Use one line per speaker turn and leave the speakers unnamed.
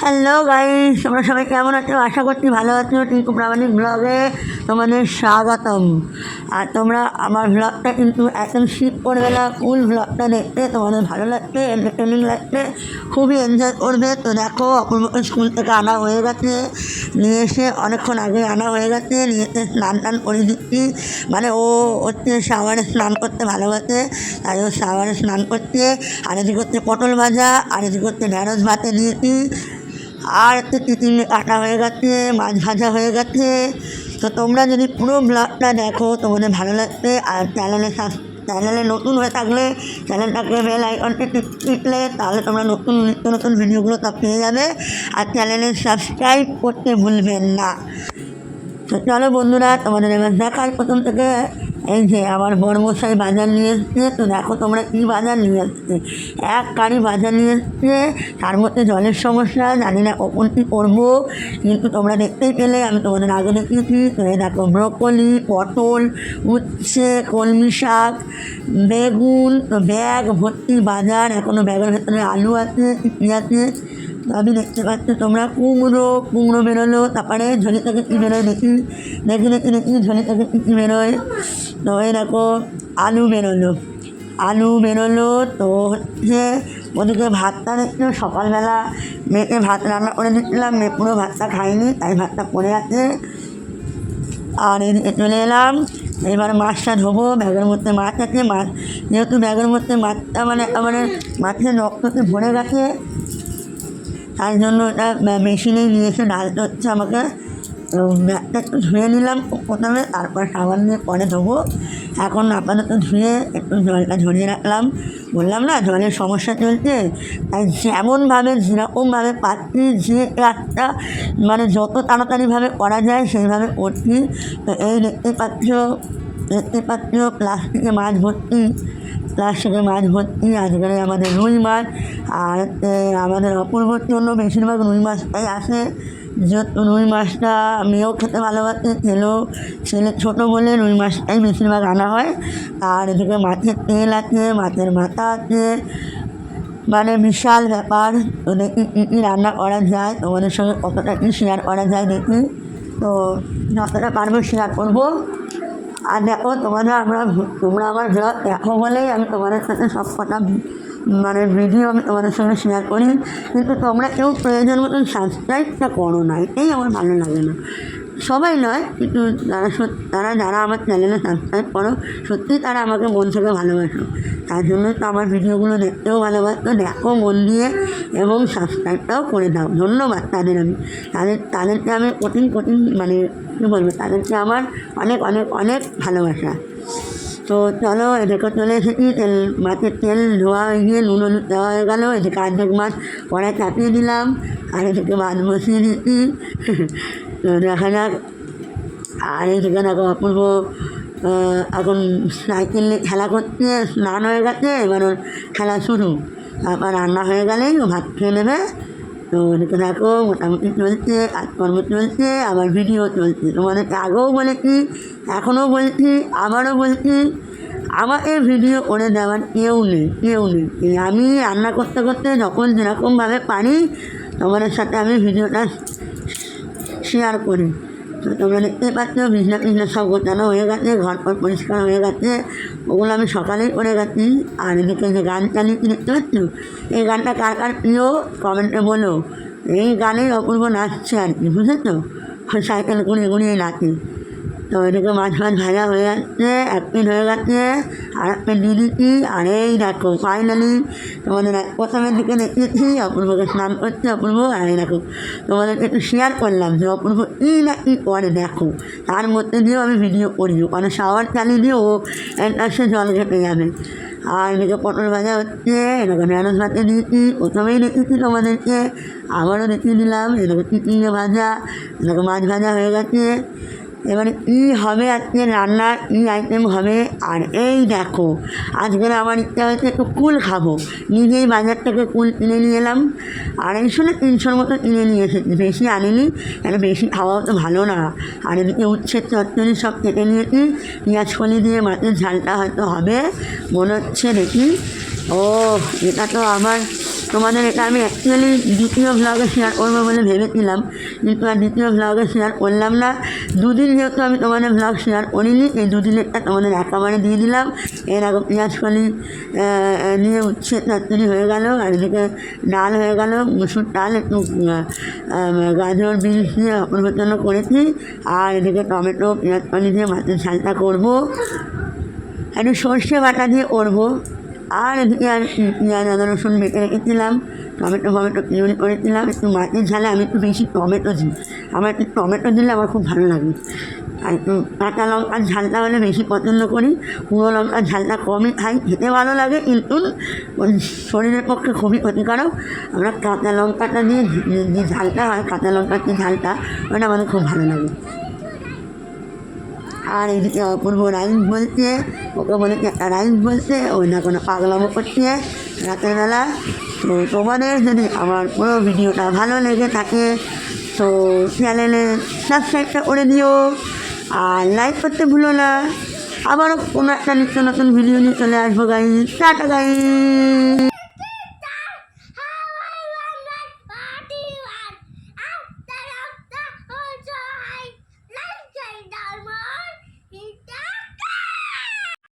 Hello guys তোমরা সবাই কেমন আছো? আশা করছি ভালো আছো। টিকু প্রামাণিক ব্লগে তোমাদের স্বাগতম। আর তোমরা আমার ব্লগটা কিন্তু একদম শীত পড়বে না। ফুল ব্লগটা দেখতে তোমাদের ভালো লাগবে এন্টারটেনিং লাগবে, খুবই এনজয় করবে। তো দেখো অপূর্বকে স্কুল থেকে আনা হয়ে গেছে। নিয়ে এসে অনেকক্ষণ আগে আনা হয়ে গেছে। নিয়ে এসে স্নান টান করে দিচ্ছি। মানে ও হচ্ছে সাওয়ারে স্নান করতে ভালোবাসে। তাই ও সাওয়ারে স্নান করছে। আর এদিকে হচ্ছে পটল ভাজা, আর এদিকে হচ্ছে ঢেঁড়স ভাতে দিয়েছি। আর একটু চিচিঙ্গে কাটা হয়ে গেছে, মাছ ভাজা হয়ে গেছে। তো তোমরা যদি পুরো ব্লগটা দেখো তোমাদের ভালো লাগবে। আর চ্যানেলে চ্যানেলে নতুন হয়ে থাকলে চ্যানেলটাকে বেল আইকনটা টিপলে তাহলে তোমরা নতুন, নিত্য নতুন ভিডিওগুলো তা পেয়ে যাবে। আর চ্যানেলে সাবস্ক্রাইব করতে ভুলবেন না। তো চলো বন্ধুরা, তোমাদের এবার দেখার প্রথম থেকে। এই যে আমার বড়মশাই বাজার নিয়ে এসছে, তো দেখো তোমরা কী বাজার নিয়ে এসছে। এক কারি বাজার নিয়ে এসছে, তার মধ্যে জলের সমস্যা, জানি না কখন কী করব, কিন্তু তোমরা দেখতেই পেলে, আমি তোমাদের আগে দেখিয়েছি, তো দেখো ব্রকলি, পটল, উচ্ছে, কলমি শাক, বেগুন ব্যাগ ভর্তি বাজার এখনও ব্যাগের ভেতরে আলু আছে আছে আমি দেখতে পাচ্ছি তোমরা কুমড়ো কুমড়ো বেরোলো, তারপরে ঝোলি থেকে কী বেরোয় দেখি? দেখি দেখি দেখি, ঝোলি থেকে কী বেরোয়? তো এই দেখো, আলু বেরোলো। আলু বেরোলো তো হচ্ছে ওদিকে ভাতটা দেখছ? সকালবেলা মেয়েকে ভাত রান্না করে দিচ্ছিলাম, মেয়ে পুরো ভাতটা খাইনি তাই ভাতটা পড়ে আছে। আর এদিকে চলে এলাম, এবার মাছটা ধোবো, ব্যাগের মধ্যে মাছ আছে, মাছ যেহেতু ব্যাগের মধ্যে মাছটা মানে একেবারে মাছের রক্ততে ভরে গেছে তাই জন্য ওটা মেশিনে নিয়ে এসে ঢালতে হচ্ছে আমাকে। ব্যাগটা একটু ধুয়ে নিলাম প্রথমে, তারপর সাবান দিয়ে পরে ধোবো। এখন আপাতত ধুয়ে একটু জলটা ঝরিয়ে রাখলাম। বললাম না, জলের সমস্যা চলছে। তাই যেমনভাবে, যেরকমভাবে পাচ্ছি যে একটা মানে যত তাড়াতাড়িভাবে করা যায় সেইভাবে করছি। তো এই দেখতে পাচ্ছ দেখতে পাচ্ছ, প্লাস্টিকে মাছ ভর্তি প্লাস্টিকে মাছ ভর্তি আজকে আমাদের রুই মাছ। আর আমাদের অপূর্বর জন্য বেশিরভাগ রুই মাছটাই আসে। যেহেতু রুই মাছটা মেয়েও খেতে ভালোবাসে, ছেলেও, ছেলে ছোটো বলে রুই মাছটাই বেশিরভাগ আনা হয়। আর এদিকে মাছের তেল আছে, মাছের মাথা আছে। মানে বিশাল ব্যাপার। দেখি কী কী রান্না করা যায়, তোমাদের সঙ্গে কতটা কী শেয়ার করা যায় দেখি। তো যতটা পারব শেয়ার করব। আর দেখো তোমাদের আমরা, তোমরা আমার ব্লগ দেখো বলেই আমি তোমাদের সাথে সব কটা মানে ভিডিও আমি তোমাদের সঙ্গে শেয়ার করি। কিন্তু তোমরা কেউ প্রয়োজন মতন সাবস্ক্রাইবটা করো না, এটাই আমার ভালো লাগে না। সবাই নয়, কিন্তু যারা তারা যারা আমার চ্যানেলে সাবস্ক্রাইব করো, সত্যি তারা আমাকে মন থেকে ভালোবাসো। তার জন্য তো আমার ভিডিওগুলো দেখতেও ভালোবাসো, দেখো, মন দিয়ে এবং সাবস্ক্রাইবটাও করে দাও। ধন্যবাদ তাদের আমি। তাদের, তাদেরকে আমি কঠিন কঠিন মানে কী বলব, তাদেরকে আমার অনেক অনেক অনেক ভালোবাসা। তো চলো, এদিকে চলে এসেছি। তেল, মাছের তেল ধোয়া হয়ে গিয়ে নুন হলুদ দেওয়া হয়ে গেলো। এদিকে অর্ধেক মাছ কড়াই চাপিয়ে দিলাম। আর এদিকে মাছ বসিয়ে দিচ্ছি দেখা যাক আর এদিকে দেখো অপূর্ব এখন সাইকেল নিয়ে খেলা করছে স্নান হয়ে গেছে এবার ওর খেলা শুরু তারপর রান্না হয়ে গেলেই ও ভাত খেয়ে নেবে তো দেখো মোটামুটি চলছে কাজকর্ম চলছে আবার ভিডিও চলছে। তোমাদেরকে আগেও বলেছি এখনও বলছি আবারও বলছি। আমাকে ভিডিও করে দেওয়ার কেউ নেই কেউ নেই। আমি রান্না করতে করতে যখন যেরকমভাবে পারি তোমাদের সাথে আমি ভিডিওটা শেয়ার করে। তো তোমরা দেখতে পাচ্ছ, বিছনা টিছনা সব গোটানো হয়ে গেছে ঘর পর পরিষ্কার হয়ে গেছে। ওগুলো আমি সকালেই করে গেছি। আর এদিকে যে গান চালিয়েছি, দেখতে পাচ্ছ? এই গানটা কার কার প্রিয়? কমেন্টে বলো। এই গানেই অপূর্ব নাচছে আর কি বুঝেছ? সাইকেল ঘুরিয়ে ঘুরিয়ে নাচে। মাছ মাছ ভাজা হয়ে যাচ্ছে এক প্লেট হয়ে গেছে, আর এক প্লেট দিয়ে দিচ্ছি, আর এই দেখো ফাইনালি তোমাদের এক প্রথমের দিকে দেখিয়েছি, অপূর্বকে স্নান করছে, অপূর্ব, আর এই দেখো, তোমাদেরকে একটু শেয়ার করলাম যে অপূর্ব কী না কী করে, দেখো। তার মধ্যে দিয়েও আমি ভিডিও করি কারণ শাওয়ার চালিয়ে দিয়েও একটা সে জল ঘেটে যাবে। আর এদিকে পটল ভাজা হচ্ছে, এদিকে ঢেঁড়স ভাতে দিয়েছি, প্রথমেই দেখিয়েছি তোমাদেরকে, আবারও দেখিয়ে দিলাম, এদিকে চিচিঙে ভাজা, এদিকে মাছ ভাজা হয়ে গেছে এবারে কী হবে আজকে রান্নার কী আইটেম হবে, আর এই দেখো আজকের আমার ইচ্ছা হয়েছে একটু কুল খাব। নিজেই বাজার থেকে কুল কিনে নিয়ে এলাম আড়াইশো না তিনশোর মতো কিনে নিয়ে এসেছি, বেশি আনিনি, কেন বেশি খাওয়াও তো ভালো না। আর এদিকে উচ্ছেদ চচ্চড়ি সব কেটে নিয়েছি, পেঁয়াজ কলি দিয়ে মাছের ঝালটা হয়তো হবে, মনে হচ্ছে দেখি। ও এটা তো আমার তোমাদের এটা আমি অ্যাকচুয়ালি দ্বিতীয় ব্লগে শেয়ার করব বলে ভেবেছিলাম, কিন্তু আর দ্বিতীয় ব্লগে শেয়ার করলাম না। দুদিন যেহেতু আমি তোমাদের ব্লগ শেয়ার করিনি, এই দুদিনেরটা তোমাদের একেবারে দিয়ে দিলাম। এর আগে পেঁয়াজ কলি নিয়ে উচ্ছে চচ্চড়ি হয়ে গেল, আর এদিকে ডাল হয়ে গেল, মুসুর ডাল, একটু গাজর, বিনস দিয়ে অপূর্বের জন্য করেছি। আর এদিকে টমেটো, পেঁয়াজ কলি দিয়ে মাছের ঝালটা করব। একটু সর্ষে বাটা দিয়ে করব। আর আদা রসুন বেটে রেখেছিলাম টমেটো ফমেটো পিউরি করেছিলাম একটু মাছের ঝালে, আমি একটু বেশি টমেটো দিই। আমার একটু টমেটো দিলে আমার খুব ভালো লাগে। আর একটু কাঁচা লঙ্কার ঝালটা হলে বেশি পছন্দ করি। পুরো লঙ্কার ঝালটা কমই খাই, খেতে ভালো লাগে, কিন্তু শরীরের পক্ষে খুবই ক্ষতিকারক। আমরা কাঁচা লঙ্কাটা দিয়ে যে ঝালটা হয়, কাঁচা লঙ্কার যে ঝালটা, ওটা আমাদের খুব ভালো লাগে। আর এদিকে অপূর্ব রাইস বলছে, ওকে বলেছে একটা রাইস বলছে ওই না কোনো পাগলামো করছে রাতের বেলা। তো তোমাদের যদি আমার পুরো ভিডিওটা ভালো লেগে থাকে, তো চ্যানেলে সাবস্ক্রাইবটা করে দিও, আর লাইক করতে ভুলো না। আবারও কোনো একটা নিত্য নতুন ভিডিও নিয়ে চলে আসব গাই টাটা গাই